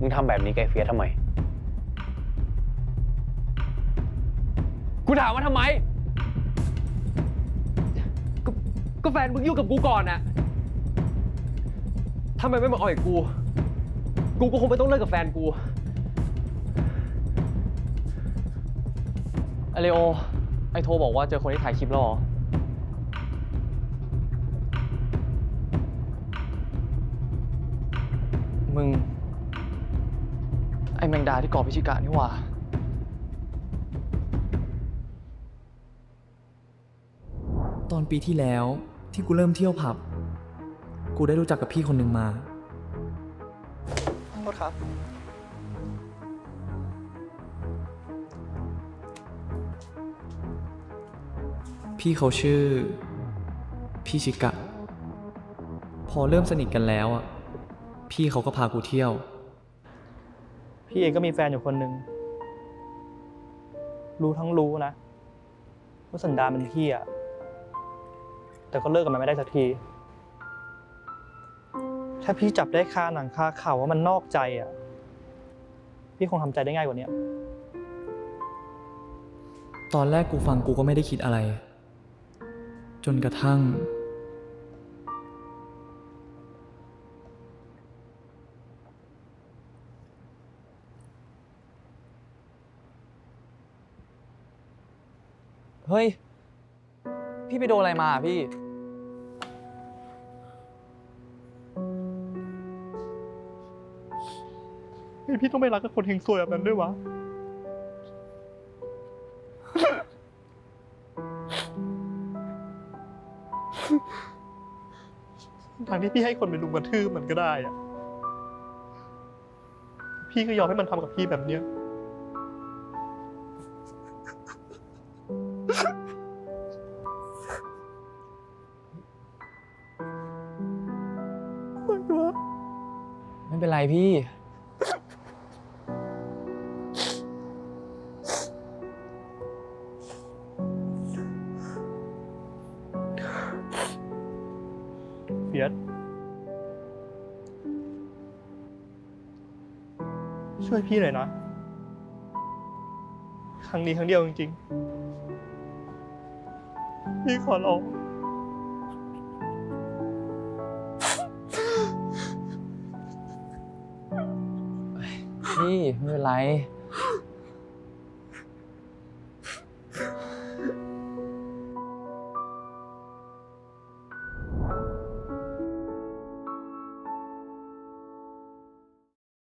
มึงทำแบบนี้กับไอ้เฟียสทำไม กูถามว่าทำไม ก็ก็แฟนมึงยุ่งกับกูก่อนอะทำไมไม่มาอ่อยกู กูก็คงไม่ต้องเลิกกับแฟนกูไอเลโอ ไอโทรบอกว่าเจอคนที่ถ่ายคลิปแล้วเหรอ มึง ไอแมงดาที่ก่อพิชิกะนี่หว่า ตอนปีที่แล้วที่กูเริ่มเที่ยวผับ กูได้รู้จักกับพี่คนหนึ่งมา โทษครับ พี่เขาชื่อ พี่ชิกะ พอเริ่มสนิทกันแล้วอะ พี่เขาก็พากูเที่ยว พี่เองก็มีแฟนอยู่คนหนึ่งรู้ทั้งรู้นะว่าสันดานเป็นพี่อะแต่ก็เลิกกับมันไม่ได้สักที ถ้าพี่จับได้คาหนังคาข่าวว่ามันนอกใจอะ พี่คงทำใจได้ง่ายกว่านี้ตอนแรกกูฟังกูก็ไม่ได้คิดอะไร จนกระทั่ง เฮ้ย พี่ไปโดนอะไรมาพี่พี่ต้องไม่รักกับคนเฮงซวยแบบนั้นด้วยวะ ทางที่พี่ให้คนไปลุมกระทืบมันก็ได้อะพี่ก็ยอมให้มันทำกับพี่แบบเนี้ย ไม่เป็นไรพี่ เฟียสช่วยพี่หน่อยนะ ครั้งนี้ครั้งเดียวจริงๆ พี่ขอร้อง พี่ไม่เป็นไร